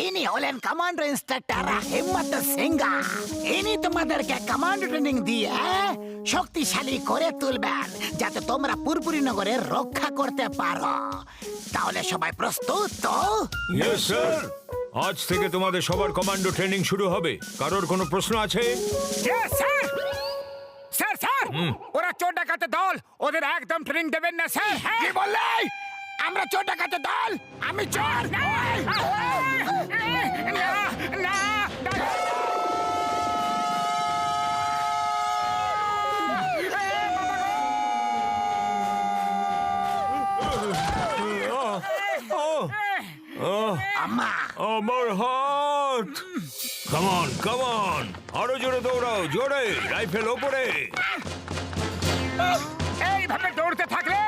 ইনি হলেন commando instructor হিম্মত সিংহা ইনি তোমাদেরকে কমান্ডো ট্রেনিং দিয়ে শক্তিশালী করে তুলবেন যাতে তোমরা পুরপুরি নগরে রক্ষা করতে পারো তাহলে সবাই প্রস্তুত তো ইয়েস স্যার আজ থেকে তোমাদের সবার কমান্ডো ট্রেনিং শুরু হবে কারোর কোনো প্রশ্ন আছে Yes, স্যার স্যার স্যার ওরা চোর ডাকাতে দল ওদের একদম ট্রেনিং দেবেন না স্যার কি বললে আমরা চোর ডাকাতে দল। আমি চোর না না আম্মা! আমার হাত! কামন কামন আরও জোরে দৌড়াও জোরে! রাইফেল ওপরে! এইভাবে দৌড়তে থাকলে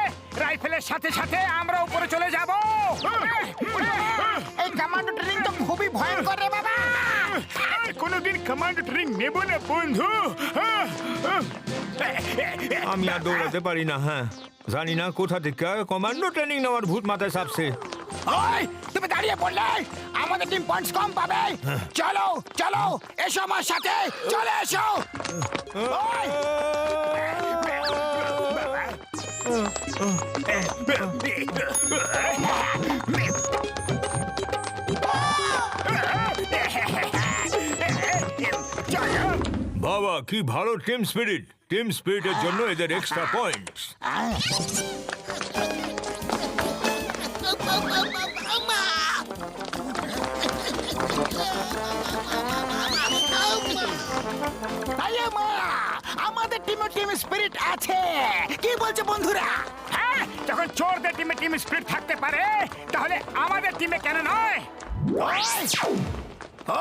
রাইফেলের সাথে সাথে আমরা উপরে চলে যাব। এই কমান্ডো ট্রেনিং তো খুবই ভয়ঙ্কর রে বাবা। কোনোদিন কমান্ড ট্রেনিং নেব না বন্ধু। আমি আর দৌড়াতে পারি না হ্যাঁ। জানি না কোথা থেকে কমান্ডো ট্রেনিং নেওয়ার ভূত মাথায় চাপছে। ওই তুমি দাঁড়িয়ে পড়লে। আমাদের টিম পয়েন্টস কম পাবে। চলো চলো এসো আমার সাথে। চলে এসো। ওই, বাবা কি ভালো টিম স্পিরিট টিম স্পিরিটের জন্য এদের এক্সট্রা মা আমাদের টিমে টিম স্পিরিট আছে। কি বলছে বন্ধুরা? হ্যাঁ যখন চোরদের টিমে টিম স্পিরিট থাকতে পারে তাহলে আমাদের টিমে কেন নয়?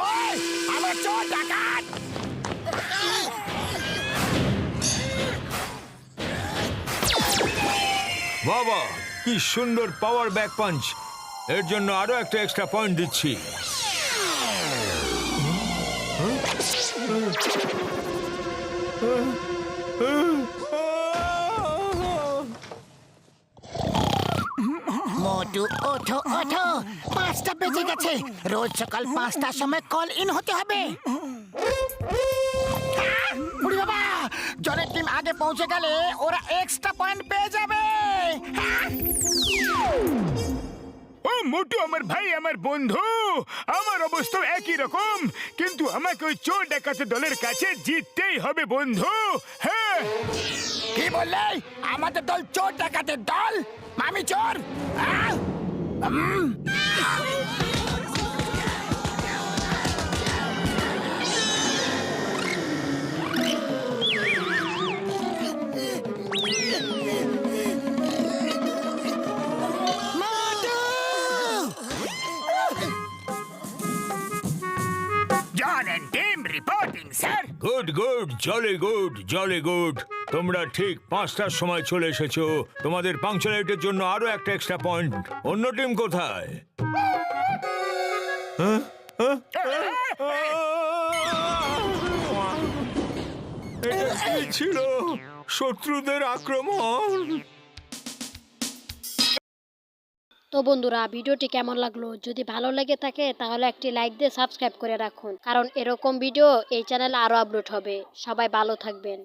ওই, আমরা চোর ডাকাত! বাবা কি সুন্দর পাওয়ার ব্যাক পাঞ্চ এর জন্য আরও একটা এক্সট্রা পয়েন্ট দিচ্ছি। মোটু ওঠো ওঠো। পাঁচটা বেজে গেছে। রোজ সকাল পাঁচটার সময় কল ইন হতে হবে। জলের টিম আগে পৌঁছে গেলে ওরা এক্সট্রা পয়েন্ট পেয়ে যাবে। হ্যাঁ? মোটু আমার ভাই, আমার বন্ধু। আমার অবস্থা একই রকম, কিন্তু আমাকে ওই চোর ডাকাতে দলের কাছে জিততেই হবে, বন্ধু। হ্যাঁ। কি বললে? আমাদের দল চোর ডাকাতের দল? মামি চোর? আহ! Good good jolly good jolly good. তোমরা ঠিক পাঁচটার সময় চলে এসেছ। তোমাদের পাংচালিটির জন্য আরও একটা এক্সট্রা পয়েন্ট অন্য টিম কোথায়? হ্যাঁ? হ্যাঁ? এটা কি ছিল? শত্রুদের আক্রমণ? তো বন্ধুরা, ভিডিওটি কেমন লাগল? যদি ভালো লেগে থাকে, তাহলে একটি লাইক দিয়ে সাবস্ক্রাইব করে রাখুন। কারণ এরকম ভিডিও এই চ্যানেলে আরও আপলোড হবে। সবাই ভালো থাকবেন।